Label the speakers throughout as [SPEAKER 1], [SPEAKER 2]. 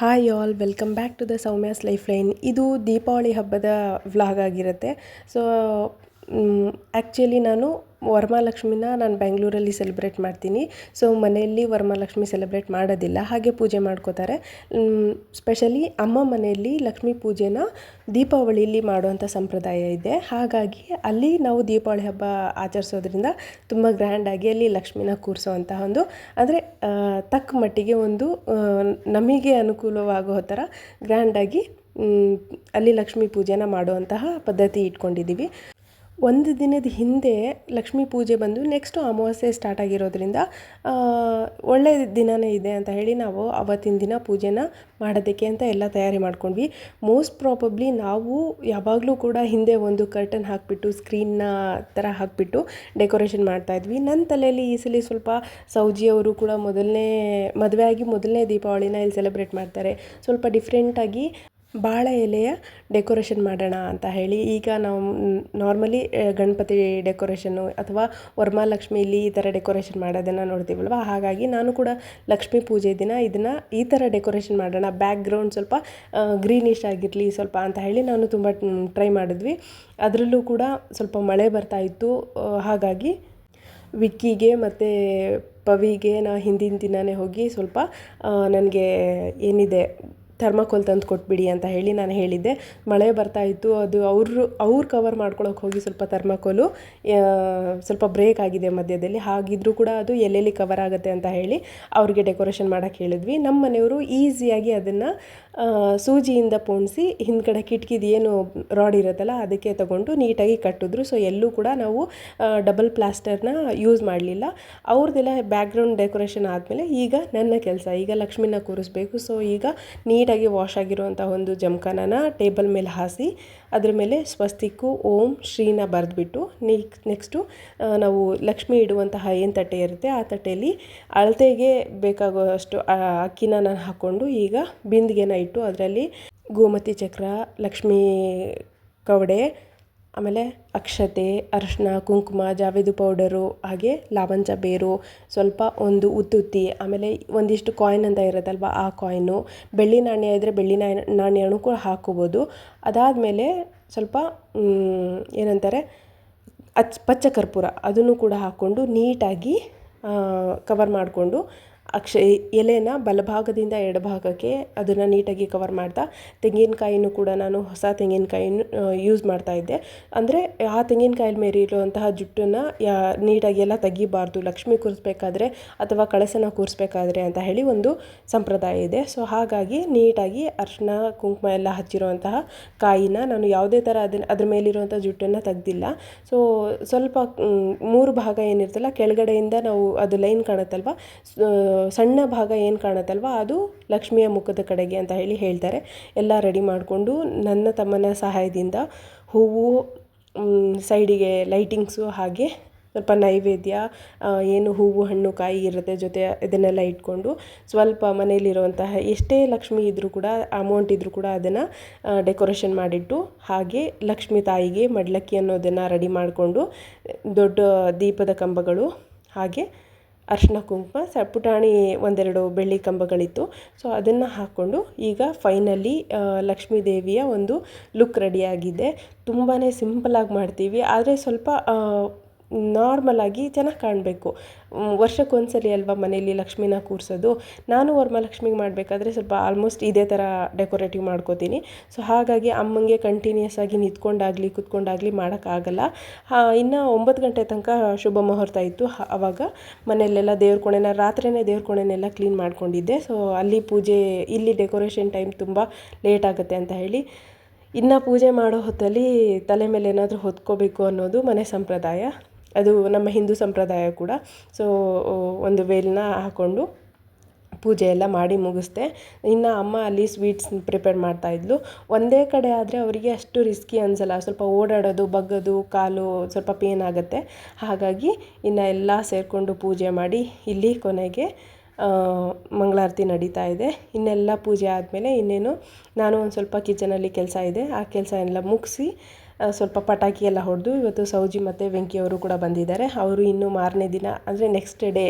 [SPEAKER 1] Hi all welcome back to the Soumya's life line ಇದು ದೀಪಾವಳಿ ಹಬ್ಬದ vlog ಆಗಿರುತ್ತೆ. So actually ನಾನು ವರಮಹಾಲಕ್ಷ್ಮಿನ ನಾನು ಬೆಂಗಳೂರಲ್ಲಿ ಸೆಲೆಬ್ರೇಟ್ ಮಾಡ್ತೀನಿ. ಸೊ ಮನೆಯಲ್ಲಿ ವರಮಹಾಲಕ್ಷ್ಮಿ ಸೆಲೆಬ್ರೇಟ್ ಮಾಡೋದಿಲ್ಲ, ಹಾಗೆ ಪೂಜೆ ಮಾಡ್ಕೋತಾರೆ. ಸ್ಪೆಷಲಿ ಅಮ್ಮ ಮನೆಯಲ್ಲಿ ಲಕ್ಷ್ಮೀ ಪೂಜೆನ ದೀಪಾವಳಿಯಲ್ಲಿ ಮಾಡುವಂಥ ಸಂಪ್ರದಾಯ ಇದೆ. ಹಾಗಾಗಿ ಅಲ್ಲಿ ನಾವು ದೀಪಾವಳಿ ಹಬ್ಬ ಆಚರಿಸೋದ್ರಿಂದ ತುಂಬ ಗ್ರ್ಯಾಂಡಾಗಿ ಅಲ್ಲಿ ಲಕ್ಷ್ಮಿನ ಕೂರಿಸೋವಂತಹ ಒಂದು, ಅಂದರೆ ತಕ್ಕ ಮಟ್ಟಿಗೆ ಒಂದು ನಮಗೆ ಅನುಕೂಲವಾಗೋ ಥರ ಗ್ರ್ಯಾಂಡಾಗಿ ಅಲ್ಲಿ ಲಕ್ಷ್ಮೀ ಪೂಜೆನ ಮಾಡುವಂತಹ ಪದ್ಧತಿ ಇಟ್ಕೊಂಡಿದ್ದೀವಿ. ಒಂದು ದಿನದ ಹಿಂದೆ ಲಕ್ಷ್ಮೀ ಪೂಜೆ ಬಂದು ನೆಕ್ಸ್ಟು ಅಮಾವಾಸ್ಯೆ ಸ್ಟಾರ್ಟ್ ಆಗಿರೋದ್ರಿಂದ ಒಳ್ಳೆಯ ದಿನವೇ ಇದೆ ಅಂತ ಹೇಳಿ ನಾವು ಅವತ್ತಿನ ದಿನ ಪೂಜೆನ ಮಾಡೋದಕ್ಕೆ ಅಂತ ಎಲ್ಲ ತಯಾರಿ ಮಾಡ್ಕೊಂಡ್ವಿ. ಮೋಸ್ಟ್ ಪ್ರಾಬಬ್ಲಿ ನಾವು ಯಾವಾಗಲೂ ಕೂಡ ಹಿಂದೆ ಒಂದು ಕರ್ಟನ್ ಹಾಕಿಬಿಟ್ಟು ಸ್ಕ್ರೀನ್ನ ಥರ ಹಾಕಿಬಿಟ್ಟು ಡೆಕೋರೇಷನ್ ಮಾಡ್ತಾಯಿದ್ವಿ ನನ್ನ ತಲೆಯಲ್ಲಿ ಈ ಸಲ ಸ್ವಲ್ಪ ಸೌಜಿಯವರು ಕೂಡ ಮೊದಲನೇ, ಮದುವೆ ಆಗಿ ಮೊದಲನೇ ದೀಪಾವಳಿನ ಇಲ್ಲಿ ಸೆಲೆಬ್ರೇಟ್ ಮಾಡ್ತಾರೆ. ಸ್ವಲ್ಪ ಡಿಫ್ರೆಂಟಾಗಿ ಬಾಳೆ ಎಲೆಯ ಡೆಕೋರೇಷನ್ ಮಾಡೋಣ ಅಂತ ಹೇಳಿ. ಈಗ ನಾವು ನಾರ್ಮಲಿ ಗಣಪತಿ ಡೆಕೋರೇಷನ್ನು ಅಥವಾ ವರಮಹಾಲಕ್ಷ್ಮಿಲಿ ಈ ಥರ ಡೆಕೋರೇಷನ್ ಮಾಡೋದನ್ನು ನೋಡ್ತೀವಲ್ವ? ಹಾಗಾಗಿ ನಾನು ಕೂಡ ಲಕ್ಷ್ಮೀ ಪೂಜೆ ದಿನ ಇದನ್ನು ಈ ಥರ ಡೆಕೋರೇಷನ್ ಮಾಡೋಣ. ಬ್ಯಾಕ್ಗ್ರೌಂಡ್ ಸ್ವಲ್ಪ ಗ್ರೀನಿಶ್ ಆಗಿರಲಿ ಸ್ವಲ್ಪ ಅಂತ ಹೇಳಿ ನಾನು ತುಂಬ ಟ್ರೈ ಮಾಡಿದ್ವಿ. ಅದರಲ್ಲೂ ಕೂಡ ಸ್ವಲ್ಪ ಮಳೆ ಬರ್ತಾ ಇತ್ತು. ಹಾಗಾಗಿ ವಿಕ್ಕಿಗೆ ಮತ್ತು ಪವಿಗೆ ನಾ ಹಿಂದಿನ ದಿನವೇ ಹೋಗಿ ಸ್ವಲ್ಪ ನನಗೆ ಏನಿದೆ ಥರ್ಮಾಕೋಲ್ ತಂದು ಕೊಟ್ಬಿಡಿ ಅಂತ ಹೇಳಿ ನಾನು ಹೇಳಿದ್ದೆ. ಮಳೆ ಬರ್ತಾ ಇತ್ತು, ಅದು ಅವರು, ಅವ್ರು ಕವರ್ ಮಾಡ್ಕೊಳ್ಳೋಕೆ ಹೋಗಿ ಸ್ವಲ್ಪ ಥರ್ಮಾಕೋಲು ಸ್ವಲ್ಪ ಬ್ರೇಕ್ ಆಗಿದೆ ಮಧ್ಯದಲ್ಲಿ. ಹಾಗಿದ್ರೂ ಕೂಡ ಅದು ಎಲ್ಲೆಲ್ಲಿ ಕವರ್ ಆಗುತ್ತೆ ಅಂತ ಹೇಳಿ ಅವ್ರಿಗೆ ಡೆಕೋರೇಷನ್ ಮಾಡೋಕ್ಕೆ ಹೇಳಿದ್ವಿ. ನಮ್ಮ ಮನೆಯವರು ಈಸಿಯಾಗಿ ಅದನ್ನು ಸೂಜಿಯಿಂದ ಪೋಣಿಸಿ ಹಿಂದ್ಗಡೆ ಕಿಟಕಿದು ಏನು ರಾಡ್ ಇರುತ್ತಲ್ಲ ಅದಕ್ಕೆ ತಗೊಂಡು ನೀಟಾಗಿ ಕಟ್ಟಿದ್ರು. ಸೊ ಎಲ್ಲೂ ಕೂಡ ನಾವು ಡಬಲ್ ಪ್ಲಾಸ್ಟರ್ನ ಯೂಸ್ ಮಾಡಲಿಲ್ಲ. ಅವ್ರದ್ದೆಲ್ಲ ಬ್ಯಾಕ್ಗ್ರೌಂಡ್ ಡೆಕೋರೇಷನ್ ಆದಮೇಲೆ ಈಗ ನನ್ನ ಕೆಲಸ, ಈಗ ಲಕ್ಷ್ಮಿನ ಕೂರಿಸ್ಬೇಕು. ಸೊ ಈಗ ನೀಟಾಗಿ ವಾಶ್ ಆಗಿರುವಂಥ ಒಂದು ಜಮಖಾನನ ಟೇಬಲ್ ಮೇಲೆ ಹಾಸಿ ಅದ್ರ ಮೇಲೆ ಸ್ವಸ್ತಿಕ್ಕು, ಓಂ, ಶ್ರೀನ ಬರೆದ್ಬಿಟ್ಟು ನೆಕ್ಸ್ಟ್ ನೆಕ್ಸ್ಟು ನಾವು ಲಕ್ಷ್ಮಿ ಇಡುವಂತಹ ಏನು ತಟ್ಟೆ ಇರುತ್ತೆ ಆ ತಟ್ಟೆಯಲ್ಲಿ ಅಳತೆಗೆ ಬೇಕಾಗುವಷ್ಟು ಅಷ್ಟು ಅಕ್ಕಿನ ನಾನು ಹಾಕ್ಕೊಂಡು ಈಗ ಬಿಂದಿಗೆನ ಇಟ್ಟು ಅದರಲ್ಲಿ ಗೋಮತಿ ಚಕ್ರ, ಲಕ್ಷ್ಮೀ ಕವಡೆ ಆಮೇಲೆ ಅಕ್ಷತೆ ಅರಿಶಿನ ಕುಂಕುಮ, ಜಾವೇದು ಪೌಡರು, ಹಾಗೆ ಲಾವಂಚ ಬೇರು, ಸ್ವಲ್ಪ ಒಂದು ಉತ್ತುತ್ತಿ, ಆಮೇಲೆ ಒಂದಿಷ್ಟು ಕಾಯಿನ್ ಅಂತ ಇರುತ್ತಲ್ವ ಆ ಕಾಯಿನು ಬೆಳ್ಳಿ ನಾಣ್ಯ ಇದ್ದರೆ ಬೆಳ್ಳಿ ನಾಣ್ಯ ನಾಣ್ಯನೂ ಕೂಡ ಹಾಕ್ಕೋಬೋದು. ಅದಾದಮೇಲೆ ಸ್ವಲ್ಪ ಏನಂತಾರೆ, ಅಚ್ ಪಚ್ಚ ಕರ್ಪೂರ ಅದನ್ನು ಕೂಡ ಹಾಕ್ಕೊಂಡು ನೀಟಾಗಿ ಕವರ್ ಮಾಡಿಕೊಂಡು ಅಕ್ಷ ಎಲೆನ ಬಲಭಾಗದಿಂದ ಎಡಭಾಗಕ್ಕೆ ಅದನ್ನು ನೀಟಾಗಿ ಕವರ್ ಮಾಡ್ತಾ, ತೆಂಗಿನಕಾಯಿನೂ ಕೂಡ ನಾನು ಹೊಸ ತೆಂಗಿನಕಾಯಿನ ಯೂಸ್ ಮಾಡ್ತಾ ಇದ್ದೆ. ಅಂದರೆ ಆ ತೆಂಗಿನಕಾಯಿ ಮೇಲೆ ಇರುವಂತಹ ಜುಟ್ಟನ್ನು ಯಾ, ನೀಟಾಗಿ ಎಲ್ಲ ತೆಗಿಬಾರ್ದು. ಲಕ್ಷ್ಮಿ ಕೂರಿಸ್ಬೇಕಾದ್ರೆ ಅಥವಾ ಕಳಸನ ಕೂರಿಸ್ಬೇಕಾದ್ರೆ ಅಂತ ಹೇಳಿ ಒಂದು ಸಂಪ್ರದಾಯ ಇದೆ. ಸೊ ಹಾಗಾಗಿ ನೀಟಾಗಿ ಅರ್ಶಿನ ಕುಂಕುಮ ಎಲ್ಲ ಹಚ್ಚಿರುವಂತಹ ಕಾಯಿನ ನಾನು ಯಾವುದೇ ಥರ ಅದನ್ನು, ಅದ್ರ ಮೇಲಿರುವಂಥ ಜುಟ್ಟನ್ನು ತೆಗ್ದಿಲ್ಲ. ಸೊ ಸ್ವಲ್ಪ ಮೂರು ಭಾಗ ಏನಿರ್ತಲ್ಲ, ಕೆಳಗಡೆಯಿಂದ ನಾವು ಅದು ಲೈನ್ ಕಾಣುತ್ತಲ್ವ? ಸಣ್ಣ ಭಾಗ ಏನು ಕಾಣುತ್ತಲ್ವ, ಅದು ಲಕ್ಷ್ಮಿಯ ಮುಖದ ಕಡೆಗೆ ಅಂತ ಹೇಳಿ ಹೇಳ್ತಾರೆ. ಎಲ್ಲ ರೆಡಿ ಮಾಡಿಕೊಂಡು ನನ್ನ ತಮ್ಮನ ಸಹಾಯದಿಂದ ಹೂವು ಸೈಡಿಗೆ ಲೈಟಿಂಗ್ಸು ಹಾಗೆ ಸ್ವಲ್ಪ ನೈವೇದ್ಯ ಏನು ಹೂವು, ಹಣ್ಣು, ಕಾಯಿ ಇರುತ್ತೆ ಜೊತೆ ಇದನ್ನೆಲ್ಲ ಇಟ್ಕೊಂಡು ಸ್ವಲ್ಪ ಮನೆಯಲ್ಲಿರುವಂತಹ ಎಷ್ಟೇ ಲಕ್ಷ್ಮಿ ಇದ್ದರೂ ಕೂಡ ಅಮೌಂಟ್ ಇದ್ದರೂ ಕೂಡ ಅದನ್ನು ಡೆಕೋರೇಷನ್ ಮಾಡಿಟ್ಟು ಹಾಗೆ ಲಕ್ಷ್ಮಿ ತಾಯಿಗೆ ಮಡ್ಲಕ್ಕಿ ಅನ್ನೋದನ್ನು ರೆಡಿ ಮಾಡಿಕೊಂಡು ದೊಡ್ಡ ದೀಪದ ಕಂಬಗಳು ಹಾಗೆ ಅರ್ಶಿನ ಕುಂಕುಮ ಸ ಪುಟಾಣಿ ಒಂದೆರಡು ಬೆಳ್ಳಿ ಕಂಬಗಳಿತ್ತು. ಸೊ ಅದನ್ನು ಹಾಕ್ಕೊಂಡು ಈಗ ಫೈನಲಿ ಲಕ್ಷ್ಮೀ ದೇವಿಯ ಒಂದು ಲುಕ್ ರೆಡಿಯಾಗಿದೆ ತುಂಬಾ ಸಿಂಪಲಾಗಿ ಮಾಡ್ತೀವಿ. ಆದರೆ ಸ್ವಲ್ಪ ನಾರ್ಮಲಾಗಿ ಚೆನ್ನಾಗಿ ಕಾಣಬೇಕು. ವರ್ಷಕ್ಕೊಂದ್ಸಲಿ ಅಲ್ವಾ ಮನೆಯಲ್ಲಿ ಲಕ್ಷ್ಮೀನ ಕೂರಿಸೋದು. ನಾನು ವರಮಹಾಲಕ್ಷ್ಮಿಗೆ ಮಾಡಬೇಕಾದ್ರೆ ಸ್ವಲ್ಪ ಆಲ್ಮೋಸ್ಟ್ ಇದೇ ಥರ ಡೆಕೋರೇಟಿವ್ ಮಾಡ್ಕೋತೀನಿ. ಸೊ ಹಾಗಾಗಿ ಅಮ್ಮಂಗೆ ಕಂಟಿನ್ಯೂಸ್ ಆಗಿ ನಿಂತ್ಕೊಂಡಾಗಲಿ, ಕುತ್ಕೊಂಡಾಗಲಿ ಮಾಡೋಕ್ಕಾಗಲ್ಲ. ಇನ್ನು ಒಂಬತ್ತು ಗಂಟೆ ತನಕ ಶುಭ ಮುಹೂರ್ತ ಇತ್ತು. ಆವಾಗ ಮನೆಯಲ್ಲೆಲ್ಲ ದೇವ್ರ ಕೋಣೆನ, ರಾತ್ರಿನೇ ದೇವ್ರ ಕೋಣೆನೆಲ್ಲ ಕ್ಲೀನ್ ಮಾಡ್ಕೊಂಡಿದ್ದೆ. ಸೊ ಅಲ್ಲಿ ಪೂಜೆ, ಇಲ್ಲಿ ಡೆಕೋರೇಷನ್ ಟೈಮ್ ತುಂಬ ಲೇಟ್ ಆಗುತ್ತೆ ಅಂತ ಹೇಳಿ. ಇನ್ನು ಪೂಜೆ ಮಾಡೋ ಹೊತ್ತಲ್ಲಿ ತಲೆ ಮೇಲೆ ಏನಾದರೂ ಹೊತ್ಕೋಬೇಕು ಅನ್ನೋದು ಮನೆ ಸಂಪ್ರದಾಯ. ಅದು ನಮ್ಮ ಹಿಂದೂ ಸಂಪ್ರದಾಯ ಕೂಡ. ಸೊ ಒಂದು ವೇಲ್ನ ಹಾಕ್ಕೊಂಡು ಪೂಜೆ ಎಲ್ಲ ಮಾಡಿ ಮುಗಿಸ್ದೆ. ಇನ್ನು ಅಮ್ಮ ಅಲ್ಲಿ ಸ್ವೀಟ್ಸ್ ಪ್ರಿಪೇರ್ ಮಾಡ್ತಾಯಿದ್ಲು ಒಂದೇ ಕಡೆ ಆದರೆ ಅವರಿಗೆ ಅಷ್ಟು ರಿಸ್ಕಿ ಅನಿಸಲ್ಲ. ಸ್ವಲ್ಪ ಓಡಾಡೋದು, ಬಗ್ಗೋದು, ಕಾಲು ಸ್ವಲ್ಪ ಪೇನ್ ಆಗುತ್ತೆ. ಹಾಗಾಗಿ ಇನ್ನು ಎಲ್ಲ ಸೇರಿಕೊಂಡು ಪೂಜೆ ಮಾಡಿ ಇಲ್ಲಿ ಕೊನೆಗೆ ಮಂಗಳಾರತಿ ನಡೀತಾ ಇದೆ. ಇನ್ನೆಲ್ಲ ಪೂಜೆ ಆದಮೇಲೆ ಇನ್ನೇನು, ನಾನು ಒಂದು ಸ್ವಲ್ಪ ಕಿಚನಲ್ಲಿ ಕೆಲಸ ಇದೆ. ಆ ಕೆಲಸ ಎಲ್ಲ ಮುಗಿಸಿ ಸ್ವಲ್ಪ ಪಟಾಕಿ ಎಲ್ಲ ಹೊಡೆದು ಇವತ್ತು ಸೌಜಿ ಮತ್ತು ವೆಂಕಿ ಅವರು ಕೂಡ ಬಂದಿದ್ದಾರೆ. ಅವರು ಇನ್ನು ಮಾರನೇ ದಿನ, ಅಂದರೆ ನೆಕ್ಸ್ಟ್ ಡೇ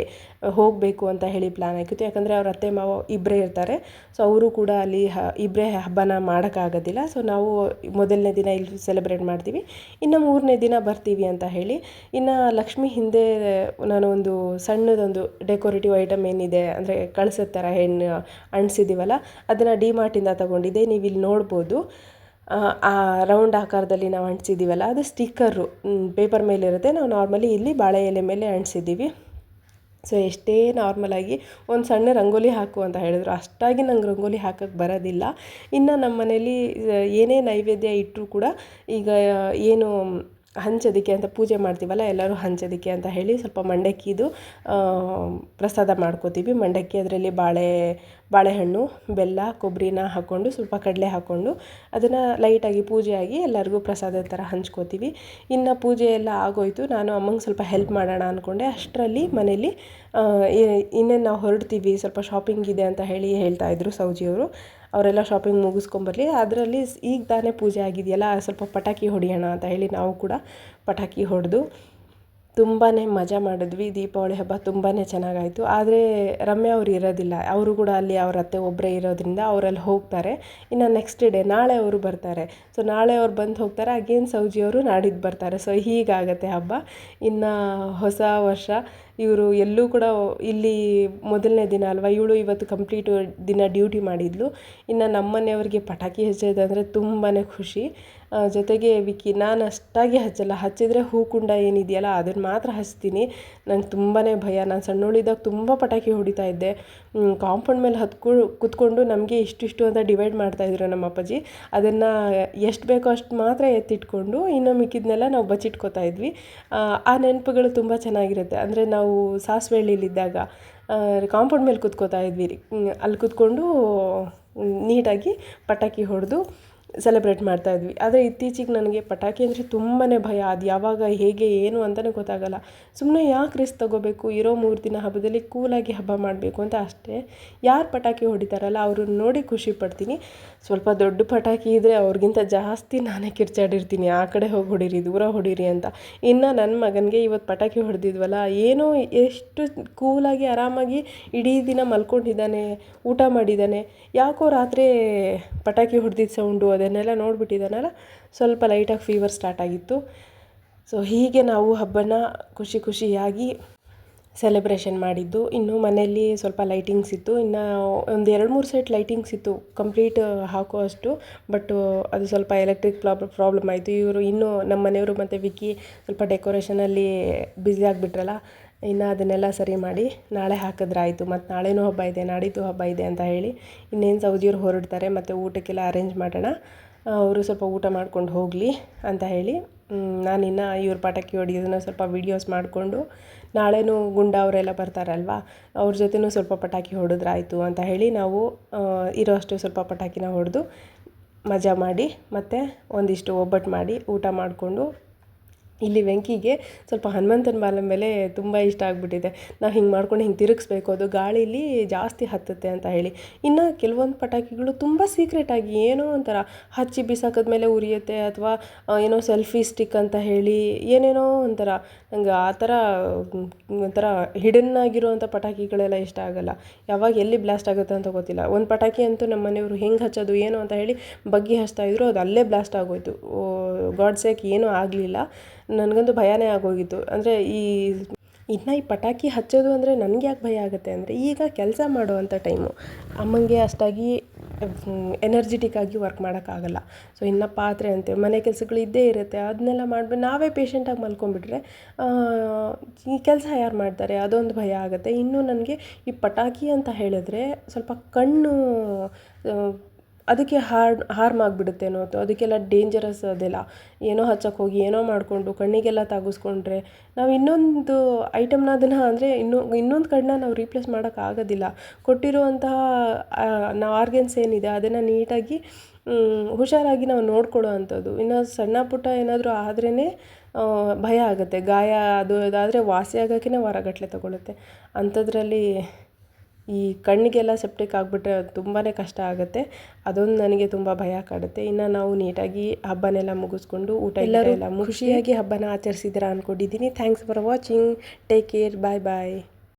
[SPEAKER 1] ಹೋಗಬೇಕು ಅಂತ ಹೇಳಿ ಪ್ಲ್ಯಾನ್ ಆಗಿತ್ತು ಯಾಕಂದರೆ ಅವ್ರ ಅತ್ತೆ ಮಾವ ಇಬ್ಬರೇ ಇರ್ತಾರೆ. ಸೊ ಅವರು ಕೂಡ ಅಲ್ಲಿ ಹ ಇಬ್ಬರೇ ಹಬ್ಬನ ಮಾಡೋಕ್ಕಾಗೋದಿಲ್ಲ. ಸೊ ನಾವು ಮೊದಲನೇ ದಿನ ಇಲ್ಲಿ ಸೆಲೆಬ್ರೇಟ್ ಮಾಡ್ತೀವಿ. ಇನ್ನು ಮೂರನೇ ದಿನ ಬರ್ತೀವಿ ಅಂತ ಹೇಳಿ. ಇನ್ನು ಲಕ್ಷ್ಮಿ ಹಿಂದೆ, ನಾನು ಒಂದು ಸಣ್ಣದೊಂದು ಡೆಕೋರೇಟಿವ್ ಐಟಮ್ ಏನಿದೆ, ಅಂದರೆ ಕಳಿಸೋ ಥರ ಹೆಣ್ಣು ಅಂಟಿಸಿದ್ದೀವಲ್ಲ ಅದನ್ನು ಡಿ ಮಾರ್ಟಿಂದ ತಗೊಂಡಿದ್ದೆ. ನೀವು ಇಲ್ಲಿ ನೋಡ್ಬೋದು. ಆ, ರೌಂಡ್ ಆಕಾರದಲ್ಲಿ ನಾವು ಅಂಟಿಸಿದ್ದೀವಲ್ಲ ಅದು ಸ್ಟಿಕ್ಕರು ಪೇಪರ್ ಮೇಲೆ ಇರುತ್ತೆ ನಾವು ನಾರ್ಮಲಿ ಇಲ್ಲಿ ಬಾಳೆ ಎಲೆ ಮೇಲೆ ಅಂಟಿಸಿದ್ದೀವಿ. ಸೊ ಎಷ್ಟೇ ನಾರ್ಮಲಾಗಿ ಒಂದು ಸಣ್ಣ ರಂಗೋಲಿ ಹಾಕು ಅಂತ ಹೇಳಿದ್ರು. ಅಷ್ಟಾಗಿ ನಂಗೆ ರಂಗೋಲಿ ಹಾಕೋಕ್ಕೆ ಬರೋದಿಲ್ಲ. ಇನ್ನು ನಮ್ಮ ಮನೇಲಿ ಏನೇ ನೈವೇದ್ಯ ಇಟ್ಟರೂ ಕೂಡ ಈಗ ಏನು ಹಂಚೋದಕ್ಕೆ ಅಂತ ಪೂಜೆ ಮಾಡ್ತೀವಲ್ಲ ಎಲ್ಲರೂ ಹಂಚೋದಕ್ಕೆ ಅಂತ ಹೇಳಿ ಸ್ವಲ್ಪ ಮಂಡಕ್ಕಿದು ಪ್ರಸಾದ ಮಾಡ್ಕೋತೀವಿ. ಮಂಡಕ್ಕಿ ಅದರಲ್ಲಿ ಬಾಳೆ ಬಾಳೆಹಣ್ಣು, ಬೆಲ್ಲ, ಕೊಬ್ಬರಿನ ಹಾಕ್ಕೊಂಡು ಸ್ವಲ್ಪ ಕಡಲೆ ಹಾಕ್ಕೊಂಡು ಅದನ್ನು ಲೈಟಾಗಿ ಪೂಜೆಯಾಗಿ ಎಲ್ಲರಿಗೂ ಪ್ರಸಾದದ ಥರ ಹಂಚ್ಕೋತೀವಿ. ಇನ್ನು ಪೂಜೆ ಎಲ್ಲ ಆಗೋಯ್ತು. ನಾನು ಅಮ್ಮಂಗೆ ಸ್ವಲ್ಪ ಹೆಲ್ಪ್ ಮಾಡೋಣ ಅಂದ್ಕೊಂಡೆ ಅಷ್ಟರಲ್ಲಿ ಮನೇಲಿ ಇನ್ನೇನು ನಾವು ಹೊರಡ್ತೀವಿ, ಸ್ವಲ್ಪ ಶಾಪಿಂಗ್ ಇದೆ ಅಂತ ಹೇಳಿ ಹೇಳ್ತಾ ಇದ್ರು ಸೌಜಿಯವರು ಅವರೆಲ್ಲ ಶಾಪಿಂಗ್ ಮುಗಿಸ್ಕೊಂಬರ್ಲಿ. ಅದರಲ್ಲಿ ಈಗ ತಾನೇ ಪೂಜೆ ಆಗಿದೆಯಲ್ಲ, ಸ್ವಲ್ಪ ಪಟಾಕಿ ಹೊಡೆಯೋಣ ಅಂತ ಹೇಳಿ ನಾವು ಕೂಡ ಪಟಾಕಿ ಹೊಡೆದು ತುಂಬಾ ಮಜಾ ಮಾಡಿದ್ವಿ. ದೀಪಾವಳಿ ಹಬ್ಬ ತುಂಬಾ ಚೆನ್ನಾಗಾಯಿತು. ಆದರೆ ರಮ್ಯಾ ಅವ್ರು ಇರೋದಿಲ್ಲ. ಅವರು ಕೂಡ ಅಲ್ಲಿ ಅವ್ರ ಅತ್ತೆ ಒಬ್ಬರೇ ಇರೋದ್ರಿಂದ ಅವರಲ್ಲಿ ಹೋಗ್ತಾರೆ. ಇನ್ನು ನೆಕ್ಸ್ಟ್ ಡೇ ನಾಳೆ ಅವರು ಬರ್ತಾರೆ. ಸೊ ನಾಳೆ ಅವ್ರು ಬಂದು ಹೋಗ್ತಾರೆ. ಅಗೇನ್ ಸೌಜಿಯವರು ನಾಡಿದ್ದು ಬರ್ತಾರೆ. ಸೊ ಹೀಗಾಗತ್ತೆ ಹಬ್ಬ. ಇನ್ನು ಹೊಸ ವರ್ಷ. ಇವರು ಎಲ್ಲೂ ಕೂಡ ಇಲ್ಲಿ ಮೊದಲನೇ ದಿನ ಅಲ್ವಾ ಇವಳು ಇವತ್ತು ಕಂಪ್ಲೀಟ್ ದಿನ ಡ್ಯೂಟಿ ಮಾಡಿದ್ಲು. ಇನ್ನು ನಮ್ಮನೆಯವ್ರಿಗೆ ಪಟಾಕಿ ಹಚ್ಚೋದಂದರೆ ತುಂಬಾ ಖುಷಿ. ಜೊತೆಗೆ ವಿಕಿ ನಾನು ಅಷ್ಟಾಗಿ ಹಚ್ಚಲ್ಲ. ಹಚ್ಚಿದರೆ ಹೂಕುಂಡ ಏನಿದೆಯಲ್ಲ ಅದನ್ನು ಮಾತ್ರ ಹಚ್ತೀನಿ. ನಂಗೆ ತುಂಬಾ ಭಯ. ನಾನು ಸಣ್ಣವಳಿದ್ದಾಗ ತುಂಬ ಪಟಾಕಿ ಹೊಡಿತಾ ಇದ್ದೆ. ಕಾಂಪೌಂಡ್ ಮೇಲೆ ಹತ್ಕೊ, ಕುತ್ಕೊಂಡು ನಮಗೆ ಇಷ್ಟಿಷ್ಟು ಅಂತ ಡಿವೈಡ್ ಮಾಡ್ತಾಯಿದ್ರು ನಮ್ಮ ಅಪ್ಪಾಜಿ. ಅದನ್ನು ಎಷ್ಟು ಬೇಕೋ ಅಷ್ಟು ಮಾತ್ರ ಎತ್ತಿಟ್ಕೊಂಡು, ಇನ್ನು ಮಿಕ್ಕಿದ್ನೆಲ್ಲ ನಾವು ಬಚ್ಚಿಟ್ಕೋತಾ ಇದ್ವಿ. ಆ ನೆನಪುಗಳು ತುಂಬ ಚೆನ್ನಾಗಿರುತ್ತೆ. ಅಂದರೆ ನಾವು ಸಾಸಿವೆಹಳ್ಳಿಲಿದ್ದಾಗ ಕಾಂಪೌಂಡ್ ಮೇಲೆ ಕೂತ್ಕೋತಾ ಇದ್ವಿ. ರೀ ಅಲ್ಲಿ ಕೂತ್ಕೊಂಡು ನೀಟಾಗಿ ಪಟಾಕಿ ಹೊಡೆದು ಸೆಲೆಬ್ರೇಟ್ ಮಾಡ್ತಾ ಇದ್ವಿ. ಆದರೆ ಇತ್ತೀಚೆಗೆ ನನಗೆ ಪಟಾಕಿ ಅಂದರೆ ತುಂಬಾ ಭಯ. ಅದು ಯಾವಾಗ, ಹೇಗೆ, ಏನು ಅಂತಲೇ ಗೊತ್ತಾಗಲ್ಲ. ಸುಮ್ಮನೆ ಯಾಕೆ ರಿಸ್ಕ್ ತೊಗೋಬೇಕು? ಇರೋ ಮೂರು ದಿನ ಹಬ್ಬದಲ್ಲಿ ಕೂಲಾಗಿ ಹಬ್ಬ ಮಾಡಬೇಕು ಅಂತ ಅಷ್ಟೇ. ಯಾರು ಪಟಾಕಿ ಹೊಡಿತಾರಲ್ಲ, ಅವ್ರನ್ನ ನೋಡಿ ಖುಷಿ ಪಡ್ತೀನಿ. ಸ್ವಲ್ಪ ದೊಡ್ಡ ಪಟಾಕಿ ಇದ್ದರೆ ಅವ್ರಿಗಿಂತ ಜಾಸ್ತಿ ನಾನೇ ಕಿರ್ಚಾಡಿರ್ತೀನಿ. ಆ ಕಡೆ ಹೋಗಿ ಹೊಡೀರಿ, ದೂರ ಹೊಡೀರಿ ಅಂತ. ಇನ್ನು ನನ್ನ ಮಗನಿಗೆ ಇವತ್ತು ಪಟಾಕಿ ಹೊಡೆದಿದ್ವಲ್ಲ, ಏನೋ ಎಷ್ಟು ಕೂಲಾಗಿ ಆರಾಮಾಗಿ ಇಡೀ ದಿನ ಮಲ್ಕೊಂಡಿದ್ದಾನೆ, ಊಟ ಮಾಡಿದ್ದಾನೆ. ಯಾಕೋ ರಾತ್ರಿ ಪಟಾಕಿ ಹೊಡೆದಿದ್ದ ಸೌಂಡು ಅದನ್ನೆಲ್ಲ ನೋಡಿಬಿಟ್ಟಿದ್ದಾನಲ್ಲ, ಸ್ವಲ್ಪ ಲೈಟಾಗಿ ಫೀವರ್ ಸ್ಟಾರ್ಟ್ ಆಗಿತ್ತು. ಸೊ ಹೀಗೆ ನಾವು ಹಬ್ಬನ ಖುಷಿ ಖುಷಿಯಾಗಿ ಸೆಲೆಬ್ರೇಷನ್ ಮಾಡಿದ್ದು. ಇನ್ನು ಮನೆಯಲ್ಲಿ ಸ್ವಲ್ಪ ಲೈಟಿಂಗ್ಸ್ ಇತ್ತು. ಇನ್ನು ಒಂದು ಎರಡು ಮೂರು ಸೆಟ್ ಲೈಟಿಂಗ್ಸ್ ಇತ್ತು. ಕಂಪ್ಲೀಟ್ ಹಾಕೋ ಅಷ್ಟು. ಬಟ್ ಅದು ಸ್ವಲ್ಪ ಎಲೆಕ್ಟ್ರಿಕ್ ಪ್ರಾಬ್ಲಮ್ ಪ್ರಾಬ್ಲಮ್ ಆಯಿತು. ಇವರು ಇನ್ನೂ ನಮ್ಮ ಮನೆಯವರು ಮತ್ತು ವಿಕ್ಕಿ ಸ್ವಲ್ಪ ಡೆಕೋರೇಷನಲ್ಲಿ ಬ್ಯುಸಿ ಆಗಿಬಿಟ್ರಲ್ಲ ಇನ್ನು ಅದನ್ನೆಲ್ಲ ಸರಿ ಮಾಡಿ ನಾಳೆ ಹಾಕಿದ್ರೆ ಆಯಿತು ಮತ್ತು ನಾಳೆನೂ ಹಬ್ಬ ಇದೆ, ನಾಡಿದ್ದು ಹಬ್ಬ ಇದೆ ಅಂತ ಹೇಳಿ ಇನ್ನೇನು ಸೌದಿಯವ್ರು ಹೊರಡ್ತಾರೆ ಮತ್ತು ಊಟಕ್ಕೆಲ್ಲ ಅರೇಂಜ್ ಮಾಡೋಣ. ಅವರು ಸ್ವಲ್ಪ ಊಟ ಮಾಡ್ಕೊಂಡು ಹೋಗಲಿ ಅಂತ ಹೇಳಿ ನಾನು ಇನ್ನು ಇವ್ರ ಪಟಾಕಿ ಹೊಡಿಯೋದನ್ನ ಸ್ವಲ್ಪ ವೀಡಿಯೋಸ್ ಮಾಡಿಕೊಂಡು ನಾಳೆನೂ ಗುಂಡ ಅವರೆಲ್ಲ ಬರ್ತಾರಲ್ವ, ಅವ್ರ ಜೊತೆನೂ ಸ್ವಲ್ಪ ಪಟಾಕಿ ಹೊಡೆದ್ರಾಯಿತು ಅಂತ ಹೇಳಿ ನಾವು ಇರೋ ಅಷ್ಟು ಸ್ವಲ್ಪ ಪಟಾಕಿನ ಹೊಡೆದು ಮಜಾ ಮಾಡಿ ಮತ್ತು ಒಂದಿಷ್ಟು ಒಬ್ಬಟ್ಟು ಮಾಡಿ ಊಟ ಮಾಡಿಕೊಂಡು ಇಲ್ಲಿ ವೆಂಕಿಗೆ ಸ್ವಲ್ಪ ಹನುಮಂತನ ಬಾಲ ಮೇಲೆ ತುಂಬ ಇಷ್ಟ ಆಗಿಬಿಟ್ಟಿದೆ. ನಾವು ಹಿಂಗೆ ಮಾಡ್ಕೊಂಡು ಹಿಂಗೆ ತಿರುಗಿಸ್ಬೇಕು, ಅದು ಗಾಳೀಲಿ ಜಾಸ್ತಿ ಹತ್ತುತ್ತೆ ಅಂತ ಹೇಳಿ. ಇನ್ನು ಕೆಲವೊಂದು ಪಟಾಕಿಗಳು ತುಂಬ ಸೀಕ್ರೆಟಾಗಿ ಏನೋ ಒಂಥರ ಹಚ್ಚಿ ಬಿಸಾಕಿದ್ಮೇಲೆ ಉರಿಯುತ್ತೆ ಅಥವಾ ಏನೋ ಸೆಲ್ಫಿ ಸ್ಟಿಕ್ ಅಂತ ಹೇಳಿ ಏನೇನೋ ಒಂಥರ, ನಂಗೆ ಆ ಥರ, ಒಂಥರ ಹಿಡನ್ ಆಗಿರುವಂಥ ಪಟಾಕಿಗಳೆಲ್ಲ ಇಷ್ಟ ಆಗಲ್ಲ. ಯಾವಾಗ ಎಲ್ಲಿ ಬ್ಲಾಸ್ಟ್ ಆಗುತ್ತೆ ಅಂತ ಗೊತ್ತಿಲ್ಲ. ಒಂದು ಪಟಾಕಿ ಅಂತೂ ನಮ್ಮ ಮನೆಯವರು ಹೆಂಗೆ ಹಚ್ಚೋದು, ಏನು ಅಂತ ಹೇಳಿ ಬಗ್ಗಿ ಹಚ್ತಾ ಇದ್ರು, ಅದು ಅಲ್ಲೇ ಬ್ಲಾಸ್ಟ್ ಆಗೋಯ್ತು. ಗಾಡ್ ಸೇಕ್ ಏನೂ ಆಗಲಿಲ್ಲ. ನನಗಂತೂ ಭಯನೇ ಆಗೋಗಿತ್ತು. ಅಂದರೆ ಈ ಇನ್ನು ಈ ಪಟಾಕಿ ಹಚ್ಚೋದು ಅಂದರೆ ನನಗೆ ಯಾಕೆ ಭಯ ಆಗುತ್ತೆ ಅಂದರೆ ಈಗ ಕೆಲಸ ಮಾಡುವಂಥ ಟೈಮು. ಅಮ್ಮಂಗೆ ಅಷ್ಟಾಗಿ ಎನರ್ಜಿಟಿಕ್ ಆಗಿ ವರ್ಕ್ ಮಾಡೋಕ್ಕಾಗಲ್ಲ ಸೊ ಇನ್ನು ಪಾತ್ರೆ ಅಂತೆ, ಮನೆ ಕೆಲಸಗಳು ಇದ್ದೇ ಇರುತ್ತೆ ಅದನ್ನೆಲ್ಲ ಮಾಡಬೇಕು ನಾವೇ ಪೇಷಂಟಾಗಿ ಮಲ್ಕೊಂಡ್ಬಿಟ್ರೆ ಈ ಕೆಲಸ ಯಾರು ಮಾಡ್ತಾರೆ? ಅದೊಂದು ಭಯ ಆಗುತ್ತೆ. ಇನ್ನು ನನಗೆ ಈ ಪಟಾಕಿ ಅಂತ ಹೇಳಿದ್ರೆ ಸ್ವಲ್ಪ ಕಣ್ಣು ಅದಕ್ಕೆ ಹಾರ್ಡ್ ಹಾರ್ಮ್ ಆಗಿಬಿಡುತ್ತೇನೋ ಅಥವಾ ಅದಕ್ಕೆಲ್ಲ ಡೇಂಜರಸ್ ಅದೆಲ್ಲ. ಏನೋ ಹಚ್ಚಕ್ಕೆ ಹೋಗಿ, ಏನೋ ಮಾಡಿಕೊಂಡು, ಕಣ್ಣಿಗೆಲ್ಲ ತಾಗಿಸ್ಕೊಂಡ್ರೆ, ನಾವು ಇನ್ನೊಂದು ಐಟಮ್ನ ಅದನ್ನು ಅಂದರೆ ಇನ್ನೂ, ಇನ್ನೊಂದು ಕಣ್ಣನ್ನ ನಾವು ರೀಪ್ಲೇಸ್ ಮಾಡೋಕ್ಕಾಗೋದಿಲ್ಲ ಕೊಟ್ಟಿರುವಂತಹ ನಾವು ಆರ್ಗನ್ಸ್ ಏನಿದೆ, ಅದನ್ನು ನೀಟಾಗಿ ಹುಷಾರಾಗಿ ನಾವು ನೋಡ್ಕೊಳ್ಳೋ ಅಂಥದ್ದು ಇನ್ನು ಸಣ್ಣ ಪುಟ್ಟ ಏನಾದರೂ ಆದ್ರೇ ಭಯ ಆಗುತ್ತೆ. ಗಾಯ ಅದು ಇದಾದರೆ ವಾಸಿ ಆಗೋಕ್ಕೇ ವಾರಗಟ್ಟಲೆ ತಗೊಳುತ್ತೆ. ಅಂಥದ್ರಲ್ಲಿ ಈ ಕಣ್ಣಿಗೆಲ್ಲ ಸೆಪ್ಟಿಕ್ ಆಗಿಬಿಟ್ರೆ ತುಂಬಾ ಕಷ್ಟ ಆಗುತ್ತೆ. ಅದೊಂದು ನನಗೆ ತುಂಬ ಭಯ ಕಾಡುತ್ತೆ. ಇನ್ನು ನಾವು ನೀಟಾಗಿ ಹಬ್ಬನೆಲ್ಲ ಮುಗಿಸ್ಕೊಂಡು ಊಟ ಎಲ್ಲರೂ ಎಲ್ಲ ಖುಷಿಯಾಗಿ ಹಬ್ಬನ ಆಚರಿಸಿದ್ದೀರಾ ಅಂದ್ಕೊಂಡಿದ್ದೀನಿ thanks for watching take care bye bye